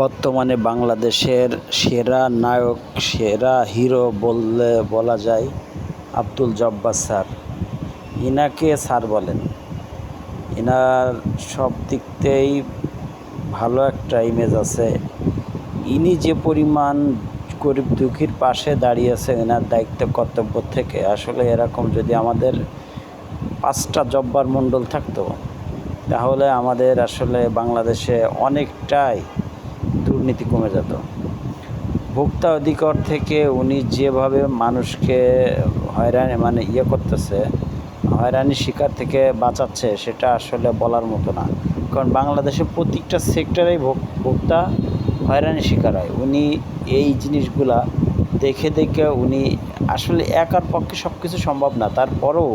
বর্তমানে বাংলাদেশের সেরা নায়ক, সেরা হিরো বললে বলা যায় আব্দুল জব্বার স্যার। ইনাকে স্যার বলেন। ইনার সব দিক থেকেই ভালো একটা ইমেজ আছে। ইনি যে পরিমাণ গরিব দুঃখীর পাশে দাঁড়িয়েছে এনার দায়িত্ব কর্তব্য থেকে। আসলে এরকম যদি আমাদের পাঁচটা জব্বার মণ্ডল থাকতো, তাহলে আমাদের আসলে বাংলাদেশে অনেকটাই দুর্নীতি কমে যেত। ভোক্তা অধিকার থেকে উনি যেভাবে মানুষকে হয়রানি মানে ইয়ে করতেছে, হয়রানির শিকার থেকে বাঁচাচ্ছে, সেটা আসলে বলার মতো না। কারণ বাংলাদেশের প্রত্যেকটা সেক্টরেই ভোক্তা হয়রানির শিকার হয়। উনি এই জিনিসগুলা দেখে দেখে উনি আসলে একার পক্ষে সব কিছু সম্ভব না। তারপরেও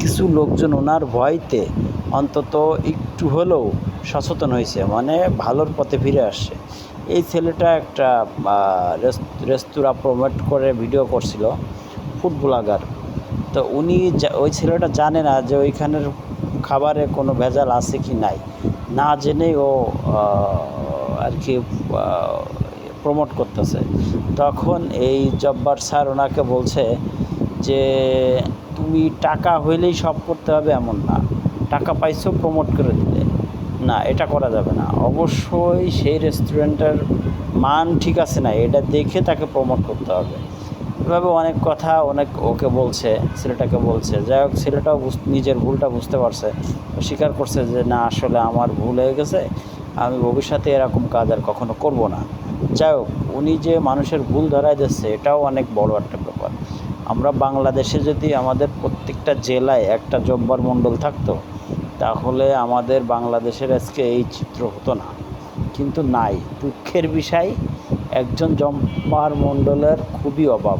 কিছু লোকজন ওনার ভয়তে অন্তত একটু হলেও সচেতন হয়েছে মানে ভালোর পথে ফিরে আসছে। এই ছেলেটা একটা রেস্তোরাঁ প্রমোট করে ভিডিও করছিল ফুড ব্লগার তো উনি ওই ছেলেটা জানে না যে ওইখানের খাবারে কোনো ভেজাল আছে কি নাই। না জেনেই ও আর কি প্রমোট করতেছে। তখন এই জব্বার স্যার ওনাকে বলছে যে, তুমি টাকা হইলেই সব করতে হবে এমন না। টাকা পাইছো প্রমোট করে দিলে। না, এটা করা যাবে না। অবশ্যই সেই রেস্টুরেন্টের মান ঠিক আছে না, এটা দেখে তাকে প্রমোট করতে হবে। এভাবে অনেক কথা, অনেক ওকে বলছে, ছেলেটাকে বলছে। যাই হোক, ছেলেটাও নিজের ভুলটা বুঝতে পারছে। স্বীকার করছে যে, না, আসলে আমার ভুল হয়ে গেছে। আমি ভবিষ্যতে এরকম কাজ আর কখনো করব না। যাই হোক, উনি যে মানুষের ভুল ধরায় দিচ্ছে, এটাও অনেক বড় একটা ব্যাপার। আমরা বাংলাদেশে যদি আমাদের প্রত্যেকটা জেলায় একটা জব্বার মণ্ডল থাকতো তাহলে আমাদের বাংলাদেশের আজকে এই চিত্র হতো না। কিন্তু নাই, দুঃখের বিষয়, একজন জম্পার মণ্ডলের খুবই অভাব।